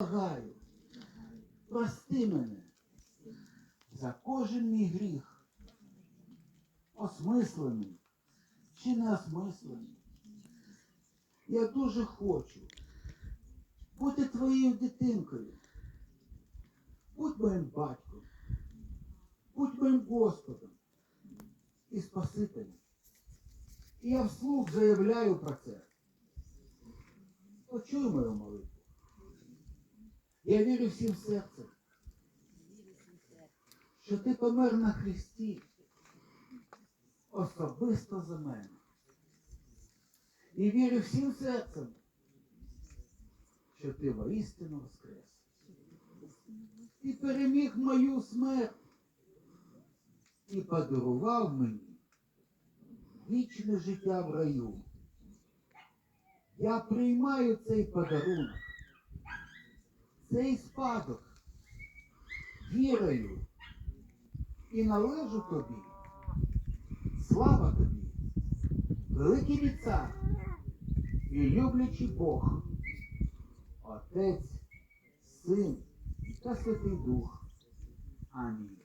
Благаю, прости мене за кожен мій гріх, осмислений чи не осмислений. Я дуже хочу бути твоєю дитинкою. Будь моїм батьком, будь моїм Господом і Спасителем. І я вслух заявляю про це. Почуй мою молитву. Я вірю всім серцем, що ти помер на Христі особисто за мене. І вірю всім серцем, що ти воістину воскрес. Ти переміг мою смерть і подарував мені вічне життя в раю. Я приймаю цей подарунок, цей спадок вірою і належу тобі. Слава тобі, великий мій і люблячий Бог, Отець, Син та Святий Дух. Амінь.